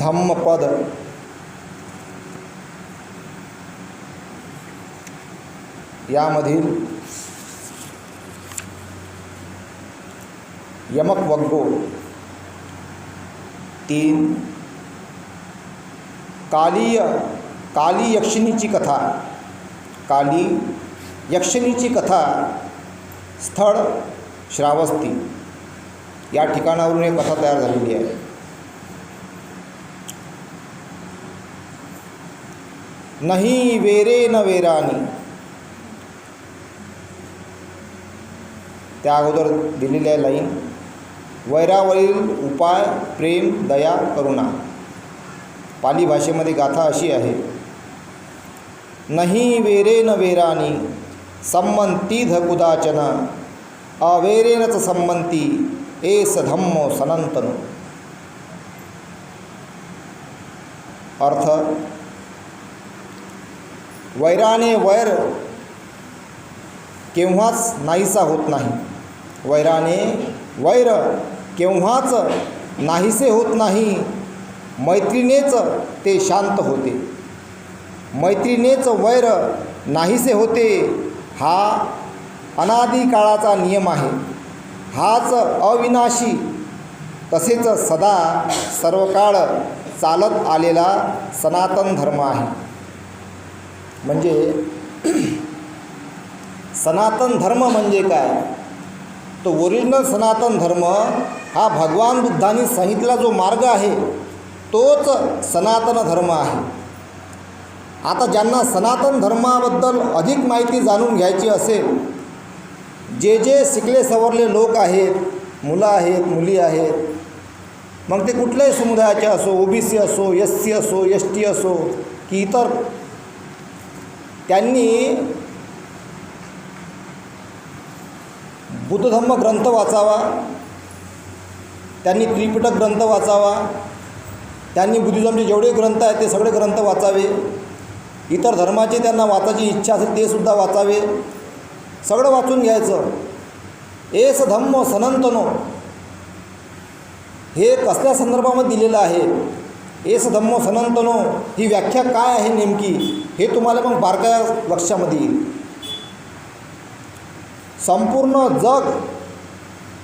धम्मपद। यामधील यमक वग्गो तीन कालीय काली यक्षिणीची कथा काली यक्षिणीची कथा स्थळ श्रावस्ती या ठिकाणावरून एक कथा तयार झालेली आहे. नाही वेरे न वेरानी. त्या अगोदर दिलेली आहे लाईन वैरावरील उपाय प्रेम दया करुणा. पाली भाषेमध्ये गाथा अशी आहे. नाही वेरे न वेरानी संमंती धकुदाचन अवेरेनच संमंती एस धम्मो सनंतनो. अर्थ वैराने वैर केव्हाच नाहीसा होत नाही. वैराने वैर केव्हाच नाहीसे होत नाही. मैत्रीनेच ते शांत होते. मैत्रीनेच वैर नाहीसे होते हा अनादिकाळाचा नियम आहे. हाच अविनाशी तसेच सदा सर्वकाळ चालत आलेला सनातन धर्म आहे. म्हणजे सनातन धर्म म्हणजे काय? तो ओरिजिनल सनातन धर्म हा भगवान बुद्धांनी सांगितलेला जो मार्ग आहे तोच सनातन धर्म आहे. आता ज्यांना सनातन धर्माबद्दल अधिक माहिती जाणून घ्यायची असेल जे जे शिकले सवरले लोक आहेत मुलं आहेत मुली आहेत मग ते कुठल्याही समुदायाचे असो ओ बी सी असो एस सी असो एस टी असो की इतर त्यांनी बुद्धधम्म ग्रंथ वाचावा त्यांनी त्रिपिटक ग्रंथ वाचावा त्यांनी बुद्धिझमचे जेवढे ग्रंथ आहेत ते सगळे ग्रंथ वाचावे इतर धर्माचे त्यांना वाचायची इच्छा असेल ते सुद्धा वाचावे. सगळं वाचून घ्यायचं. एस धम्म सनंतनो हे कसल्या संदर्भामध्ये दिलेलं आहे? एस धम्म सनंतनो ही व्याख्या काय आहे नेमकी? हे तुम्हाला मग बारकाया लक्षामध्ये येईल. संपूर्ण जग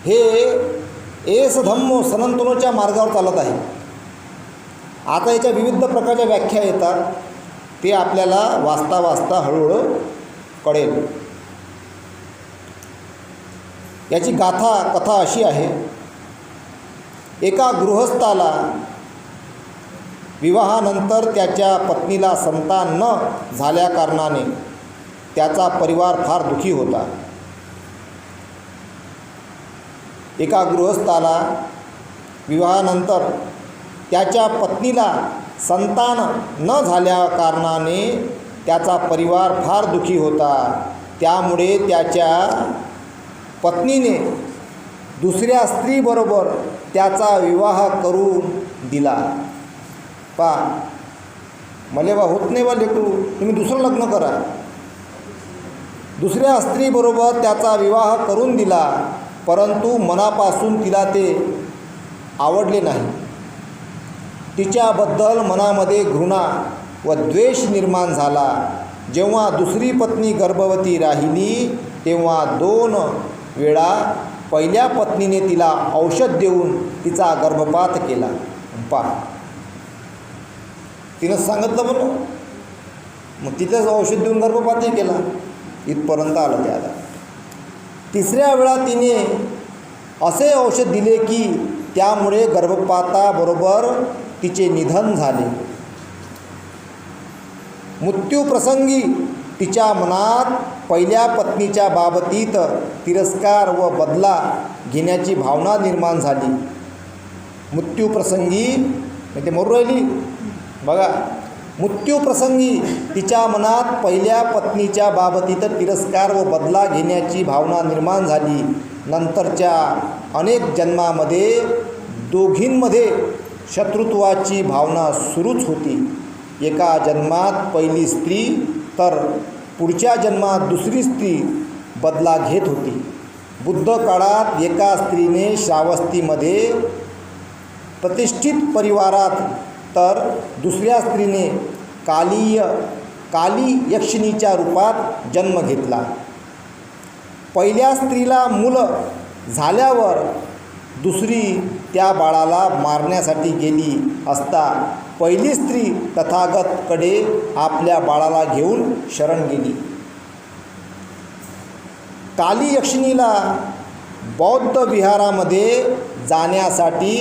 हे एस धम्म सनंतनोच्या मार्गावर चालत आहे. आता याच्या विविध प्रकारच्या व्याख्या येतात. ते आपल्याला वाचता वाचता हळूहळू कळेल. याची गाथा कथा अशी आहे. एका गृहस्थाला विवाहानंतर त्याच्या पत्नीला संतान न झाल्याकारणाने त्याचा परिवार फार दुखी होता. एका गृहस्थाला विवाहानंतर त्याच्या पत्नीला संतान न झाल्या कारणाने त्याचा परिवार फार दुखी होता. त्यामुळे त्याच्या पत्नीने दुसऱ्या स्त्रीबरोबर त्याचा विवाह करून दिला. पा मले बा होत नाही बा लेकरू. तुम्ही दुसरं लग्न करा. दुसऱ्या स्त्रीबरोबर त्याचा विवाह करून दिला परंतु मनापासून तिला ते आवडले नाही. तिच्याबद्दल मनामध्ये घृणा व द्वेष निर्माण झाला. जेव्हा दुसरी पत्नी गर्भवती राहिली तेव्हा दोन वेळा पहिल्या पत्नीने तिला औषध देऊन तिचा गर्भपात केला. पा तिनं सांगितलं बरं मग तिथेच औषध देऊन गर्भपातही केला. इथपर्यंत आलं ते आता. तिसऱ्या वेळा तिने असे औषध दिले की त्यामुळे गर्भपाताबरोबर तिचे निधन झाले. मृत्यूप्रसंगी तिच्या मनात पहिल्या पत्नीच्या बाबतीत तिरस्कार व बदला घेण्याची भावना निर्माण झाली. मृत्यूप्रसंगी ते म्हणजे मरू राहिली. बघा मृत्यूप्रसंगी तिच्या मनात पहिल्या पत्नीच्या बाबतीत तिरस्कार व बदला घेण्याची भावना निर्माण झाली. नंतरच्या अनेक जन्मामध्ये दोघींमध्ये शत्रुत्वाची भावना सुरूच होती. एका जन्मात पहिली स्त्री तर पुढच्या जन्मात दुसरी स्त्री बदला घेत होती. बुद्ध काळात एका स्त्रीने श्रावस्तीमध्ये प्रतिष्ठित परिवारात तर दुसऱ्या स्त्रीने कालीय काली यक्षिणीच्या रूपात जन्म घेतला. पहिल्या स्त्रीला मुलं झाल्यावर दुसरी त्या बाळाला मारण्यासाठी गेली असता पहिली स्त्री तथागतकडे आपल्या बाळाला घेऊन शरण गेली. काली यक्षिणीला बौद्ध विहारामध्ये जाण्यासाठी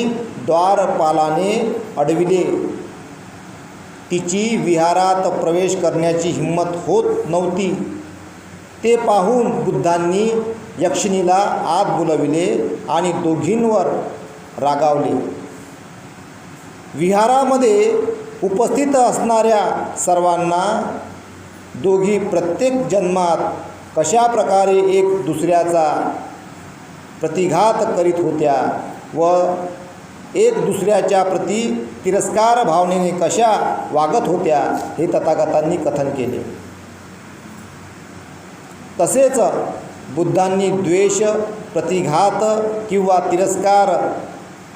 द्वारपालाने अडविले. तिची विहारात प्रवेश करण्याची हिंमत होत नव्हती. ते पाहून बुद्धांनी यक्षिणीला आत बोलविले आणि दोघींवर रागावले. विहारामध्ये उपस्थित असणाऱ्या सर्वांना दोघी प्रत्येक जन्मात कशा प्रकारे एक दुसऱ्याचा प्रतिघात करीत होत्या व एक दुसऱ्याच्या प्रती तिरस्कार भावनेने कशा वागत होत्या हे तथागतांनी कथन केले. तसेच बुद्धांनी द्वेष प्रतिघात किंवा तिरस्कार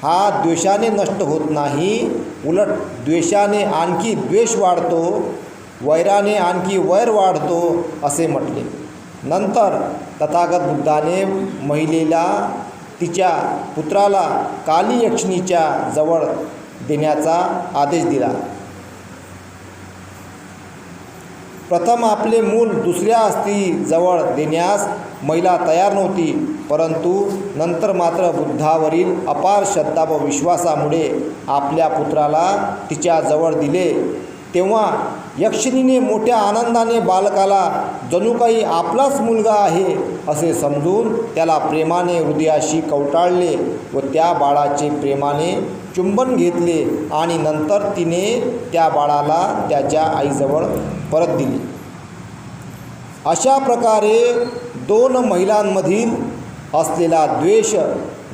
हा द्वेषाने नष्ट होत नाही. उलट द्वेषाने आणखी द्वेष वाढतो वैराने आणखी वैर वाढतो असे म्हटले. नंतर तथागत बुद्धाने महिलेला तिच्या पुत्राला कालीयक्षिणीच्या जवळ देण्याचा आदेश दिला. प्रथम आपले मूल दुसऱ्या स्त्रीजवळ देण्यास महिला तयार नव्हती परंतु नंतर मात्र बुद्धावरील अपार श्रद्धा व विश्वासामुळे आपल्या पुत्राला तिच्याजवळ दिले. तेव्हा यक्षिणीने मोठ्या आनंदाने बालकाला जणू काही आपलाच मुलगा आहे असे समजून त्याला प्रेमाने हृदयाशी कवटाळले व त्या बाळाचे प्रेमाने चुंबन घेतले आणि नंतर तिने त्या बाळाला त्याच्या आईजवळ परत दिली. अशा प्रकारे दोन महिलांमधील असलेला द्वेष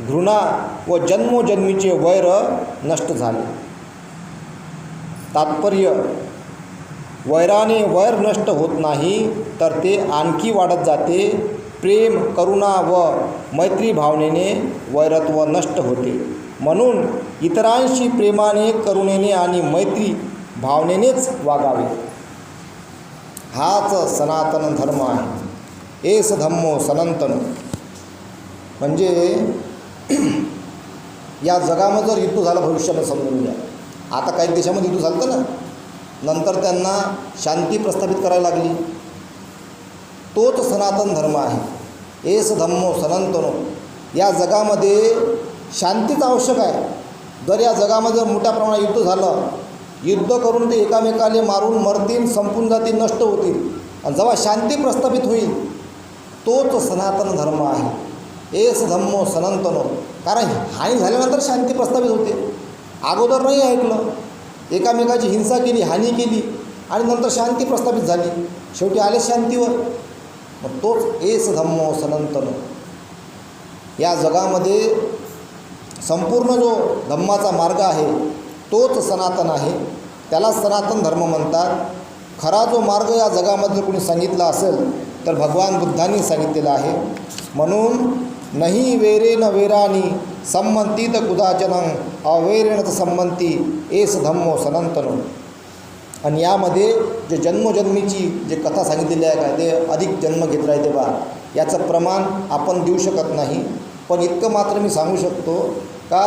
घृणा व जन्मोजन्मीचे वैर नष्ट झाले. तात्पर्य वैराने वैर नष्ट होत नाही तर ते आणखी वाढत जाते. प्रेम करुणा व मैत्री भावनेने वैरत्व नष्ट होते. म्हणून इतरांशी प्रेमाने करुणेने आणि मैत्री भावनेनेच वागावे. हाच सनातन धर्म आहे. एस धम्मो सनातन. म्हणजे या जगामध्ये जर युद्ध झालं भविष्यामध्ये समजून घ्या. आता काही देशामध्ये युद्ध झालं ना? नंतर त्यांना शांती प्रस्थापित करायला लागली. तोच सनातन धर्म आहे. एस धम्मो सनातनो. या जगामध्ये शांतीच आवश्यक आहे. जर या जगामध्ये मोठ्या प्रमाणात युद्ध झालं युद्ध करून ते एकामेकाले मारून मरतील संपून जातील नष्ट होतील. आणि जेव्हा शांती प्रस्थापित होईल तोच सनातन धर्म आहे. एस धम्मो सनातनो. कारण हानी झाल्यानंतर शांती प्रस्थापित होते. अगोदर नाही ऐकलं. एकामेकाची हिंसा केली हानी केली आणि नंतर शांती प्रस्थापित झाली. शेवटी आले शांतीवर. मग तोच एस धम्मो सनंतन. या जगामध्ये संपूर्ण जो धम्माचा मार्ग आहे तोच सनातन आहे. त्याला सनातन धर्म म्हणतात. खरा जो मार्ग या जगामध्ये कोणी सांगितला असेल तर भगवान बुद्धांनी सांगितलेला आहे. म्हणून नाही वेरेन न वेरानी संमंतीत कुदाचनं अवैरेण संमंती एस धम्मो सनंतनो आणि यामध्ये जे जन्मजन्मीची जे कथा सांगितलेली आहे का ते अधिक जन्म घेत राहते बा. याचं प्रमाण आपण देऊ शकत नाही. पण इतकं मात्र मी सांगू शकतो का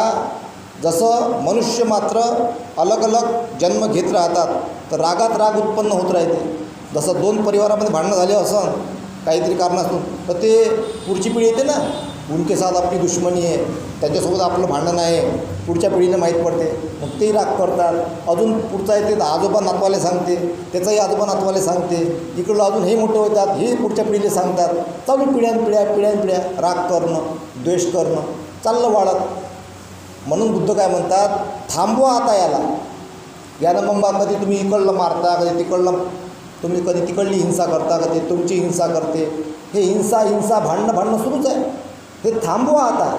जसं मनुष्य मात्र अलग अलग जन्म घेत राहतात तर रागात राग उत्पन्न होत राहते. जसं दोन परिवारामध्ये भांडणं झाले असं काहीतरी कारणास्तून तर ते पुढची पिढी येते ना. उनके साथ आपली दुश्मनी आहे त्यांच्यासोबत आपलं भांडण आहे पुढच्या पिढीला माहीत पडते. मग तेही राग करतात. अजून पुढचा येते तर आजोबा नातवाले सांगते त्याचाही आजोबा नातवाले सांगते. इकडलं अजून हे मोठं होतात हे पुढच्या पिढीला सांगतात. चालू पिढ्यान पिढ्या पिढ्यान पिढ्या राग करणं द्वेष करणं चाललं वाढत. म्हणून बुद्ध काय म्हणतात थांबवा आता याला. यानं मग बा कधी तुम्ही इकडलं मारता कधी तिकडलं तुम्ही कधी तिकडली हिंसा करता कधी तुमची हिंसा करते. हे हिंसा हिंसा भांडणं भांडणं सुरूच आहे. हे थांबवा आता.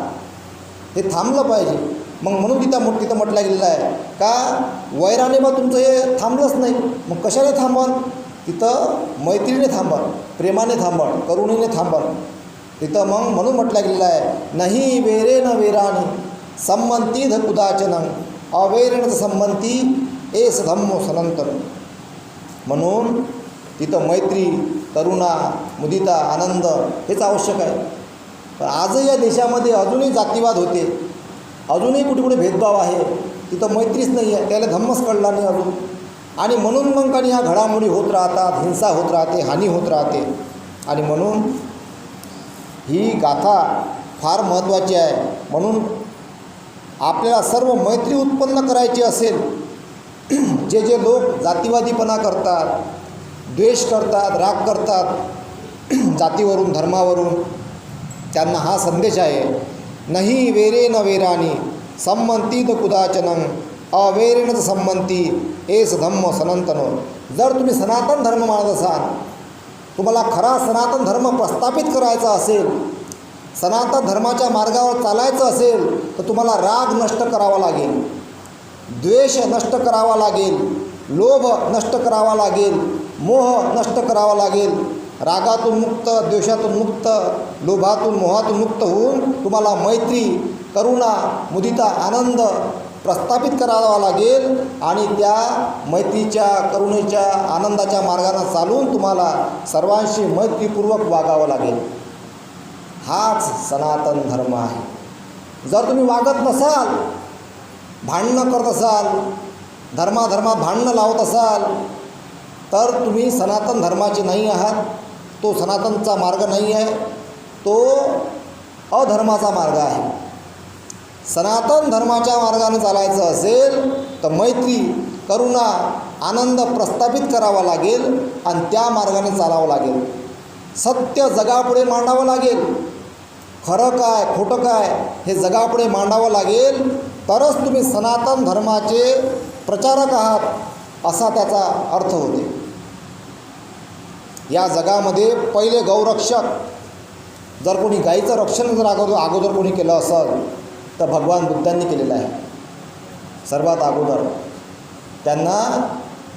हे थांबलं पाहिजे. मग म्हणून तिथं मोठ तिथं म्हटलं गेलेलं आहे का वैराने बा तुमचं हे थांबलंच नाही. मग कशाने थांबल तिथं मैत्रीने थांबल प्रेमाने थांबल करुणीने थांबल तिथं मग म्हणून म्हटलं गेलेलं आहे नाही वेरे न वेराने संमंती ध कुदाचनं अवैरण संमंती ए धम्मो सनंतर म्हणून तिथं मैत्री करुणा मुदिता आनंद हेच आवश्यक आहे. आजही या देशामध्ये अजूनही जातीवाद होते. अजूनही कुठे कुठे भेदभाव आहे. तिथं मैत्रीच नाही आहे त्याला धम्मच कळला नाही अजून. आणि म्हणून मग काही ह्या घडामोडी होत राहतात हिंसा होत राहते हानी होत राहते. आणि म्हणून ही गाथा फार महत्त्वाची आहे. म्हणून आपल्याला सर्व मैत्री उत्पन्न करायची असेल जे जे लोक जातीवादीपणा करतात द्वेष करतात राग करतात जातीवरून धर्मावरून त्यांना हा संदेश आहे नाही वेरे न वेरानी संमंतीत कुदाचनं अवेरेणच संमंती एस धम्म सनातन जर तुम्ही सनातन धर्म मानत असाल तुम्हाला खरा सनातन धर्म प्रस्थापित करायचा असेल सनातन धर्माच्या मार्गावर चालायचं असेल तर तुम्हाला राग नष्ट करावा लागेल द्वेष नष्ट करावा लागेल लोभ नष्ट करावा लागेल मोह नष्ट करावा लागेल रागातून मुक्त द्वेषातून मुक्त लोभातून मोहातून मुक्त होऊन तुम्हाला मैत्री करुणा मुदिता आनंद प्रस्थापित करावा लागेल आणि त्या मैत्रीच्या करुणेच्या आनंदाच्या मार्गाने चालून तुम्हाला सर्वांशी मैत्रीपूर्वक वागावं लागेल. हाच सनातन धर्म आहे. जर तुम्ही वागत नसाल भांडणं करत असाल धर्माधर्मात भांडणं लावत असाल तर तुम्ही सनातन धर्माचे नाही आहात. तो सनातनचा मार्ग नाही आहे तो अधर्माचा मार्ग आहे. सनातन धर्माच्या मार्गाने चालायचं असेल तर मैत्री करुणा आनंद प्रस्थापित करावा लागेल आणि त्या मार्गाने चालावं लागेल. सत्य जगापुढे मांडावं लागेल. खरं काय खोटं काय हे जगापुढे मांडावं लागेल. तरच तुम्ही सनातन धर्माचे प्रचारक आहात असा त्याचा अर्थ होते. या जगामध्ये पहिले गौरक्षक जर कोणी गाईचं रक्षण जर अगोदर अगोदर कोणी केलं असेल तर भगवान बुद्धांनी केलेलं आहे. सर्वात अगोदर. त्यांना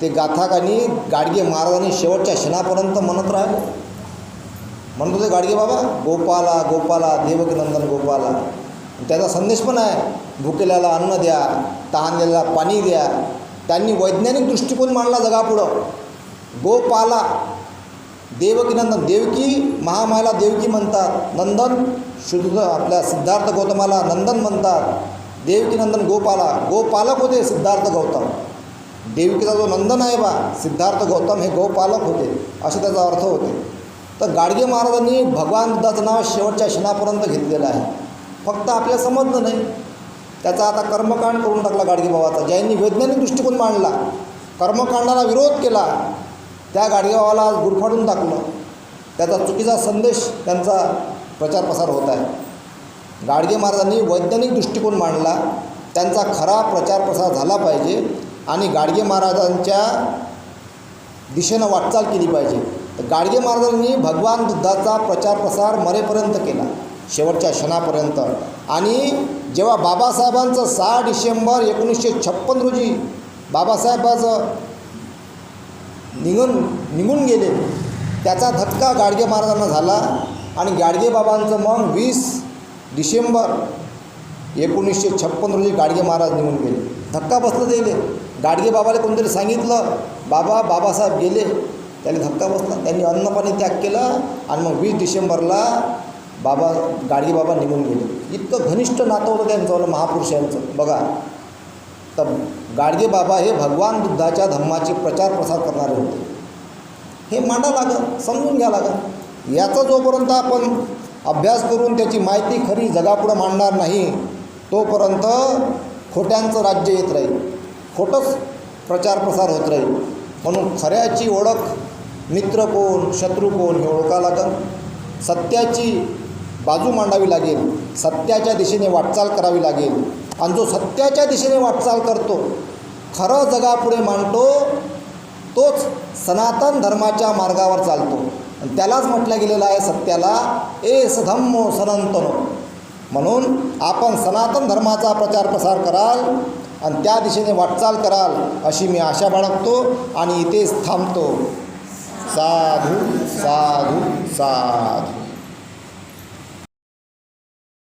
ते गाथाकानी गाडगे महाराजांनी शेवटच्या क्षणापर्यंत म्हणत राहिले. म्हणत होते गाडगे बाबा गोपाला गोपाला देवकीनंदन गोपाला. त्याचा संदेश पण आहे भुकेल्याला अन्न द्या तहानलेला पाणी द्या. त्यांनी वैज्ञानिक दृष्टिकोन मांडला जगापुढं. गोपाला देवकीनंदन देवकी महामायाला देवकी म्हणतात. नंदन शुद्ध आपल्या सिद्धार्थ गौतमाला नंदन म्हणतात. देवकीनंदन गोपाला गोपालक होते सिद्धार्थ गौतम. देवकीचा जो नंदन आहे बा सिद्धार्थ गौतम हे गोपालक होते असे त्याचा अर्थ होते. तर गाडगे महाराजांनी भगवान बुद्धाचं नाव शेवटच्या क्षणापर्यंत घेतलेलं आहे. फक्त आपल्याला समजलं नाही. त्याचा आता कर्मकांड करून टाकला गाडगे बाबाचा. ज्यांनी वैज्ञानिक दृष्टिकोन मांडला कर्मकांडाला विरोध केला त्या गाडगेबाबाला आज गुरफाडून टाकलं. त्याचा चुकीचा संदेश त्यांचा प्रचार प्रसार होत आहे. गाडगे महाराजांनी वैज्ञानिक दृष्टिकोन मांडला. त्यांचा खरा प्रचार प्रसार झाला पाहिजे आणि गाडगे महाराजांच्या दिशेनं वाटचाल केली पाहिजे. तर गाडगे महाराजांनी भगवान बुद्धाचा प्रचार प्रसार मरेपर्यंत केला शेवटच्या क्षणापर्यंत. आणि जेव्हा बाबासाहेबांचं सहा डिसेंबर एकोणीसशे छप्पन रोजी बाबासाहेबाचं निघून निघून गेले. त्याचा धक्का गाडगे महाराजांना झाला आणि गाडगे बाबांचं मग वीस डिसेंबर एकोणीसशे छप्पन रोजी गाडगे महाराज निघून गेले. धक्का बसला गेले गाडगे बाबाला कोणतरी सांगितलं बाबा बाबासाहेब गेले. त्याला धक्का बसला. त्यांनी अन्नपाणी त्याग केला आणि मग वीस डिसेंबरला बाबा गाडगे बाबा निघून गेले. इतकं घनिष्ठ नातं होतं त्यांचं महापुरुषांचं बघा तर गाडगे बाबा हे भगवान बुद्धाच्या धम्माचे प्रचार प्रसार करणारे होते. हे मांडा लागं समजून घ्या लागं याचा जोपर्यंत आपण अभ्यास करून त्याची माहिती खरी जगापुढं मांडणार नाही तोपर्यंत खोट्यांचं राज्य येत राहील. खोटंच प्रचार प्रसार होत राहील. म्हणून खऱ्याची ओळख मित्र कोण शत्रू कोण हे ओळखा लागेल. सत्याची बाजू मांडावी लागेल. सत्याच्या दिशेने वाटचाल करावी लागेल. आणि जो सत्याच्या दिशेने वाटचाल करतो खरं जगापुढे मांडतो तोच सनातन धर्माच्या मार्गावर चालतो. आणि त्यालाच म्हटलं गेलेलं आहे सत्याला ए सधम्मो सनंतनो. म्हणून आपण सनातन धर्माचा प्रचार प्रसार कराल आणि त्या दिशेने वाटचाल कराल अशी मी आशा बाळगतो आणि इथेच थांबतो. साधू साधू साधू.